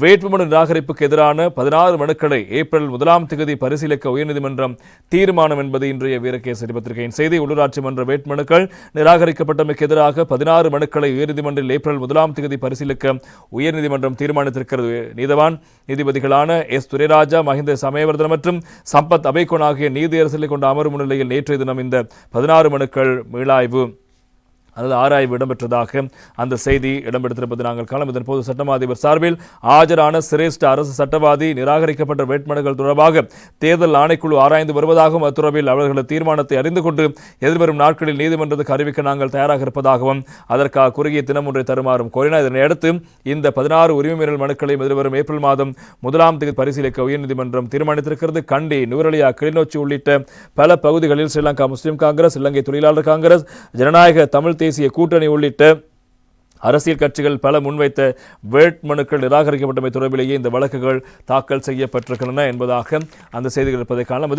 வேட்புமனு நிராகரிப்புக்கு எதிரான பதினாறு மனுக்களை ஏப்ரல் முதலாம் தேதி பரிசீலிக்க உயர்நீதிமன்றம் தீர்மானம் என்பது இன்றைய வீரகேசரி பத்திரிகையின் செய்தி. உள்ளூராட்சி மன்ற வேட்புமனுக்கள் நிராகரிக்கப்பட்டமைக்கு எதிராக பதினாறு மனுக்களை உயர்நீதிமன்றில் ஏப்ரல் முதலாம் தேதி பரிசீலிக்க உயர்நீதிமன்றம் தீர்மானித்திருக்கிறது. நீதவான் நீதிபதிகளான எஸ். துரைராஜா மஹிந்த சமயவர்தன் மற்றும் சம்பத் அபைகோன் ஆகிய நீதியரசலை கொண்ட அமர்வு முன்னிலையில் நேற்றைய தினம் இந்த பதினாறு மனுக்கள் மீளாய்வு. அல்லது ஆராய்வு இடம்பெற்றதாக அந்த செய்தி இடம்பெற்றிருப்பது நாங்கள் காலம் இதன் போது சட்டமா அதிபர் சார்பில் ஆஜரான சிரேஷ்ட அரசு சட்டவாதி நிராகரிக்கப்பட்ட வேட்புமனுக்கள் தொடர்பாக தேர்தல் ஆணைக்குழு ஆராய்ந்து வருவதாகவும் அத்துறவில் அவர்களது தீர்மானத்தை அறிந்து கொண்டு எதிர்வரும் நாட்களில் நீதிமன்றத்துக்கு அறிவிக்க நாங்கள் தயாராக இருப்பதாகவும் அதற்காக குறுகிய தினம் ஒன்றை தருமாறும் கோரினார். இதனையடுத்து இந்த பதினாறு உரிமை மீறல் மனுக்களை எதிர்வரும் ஏப்ரல் மாதம் முதலாம் தேதி பரிசீலிக்க உயர்நீதிமன்றம் தீர்மானித்திருக்கிறது. கண்டி நுவரலியா கிளிநொச்சி உள்ளிட்ட பல பகுதிகளில் ஸ்ரீலங்கா முஸ்லீம் காங்கிரஸ் இலங்கை தொழிலாளர் காங்கிரஸ் ஜனநாயக தமிழ் தேசிய கூட்டணி உள்ளிட்ட அரசியல் கட்சிகள் பல முன்வைத்த வேட்புமனுக்கள் நிராகரிக்கப்பட்டமை தொடர்பிலேயே இந்த வழக்குகள் தாக்கல் செய்யப்பட்டிருக்கின்றன என்பதாக அந்த செய்திகள் இருப்பதை காணலாம்.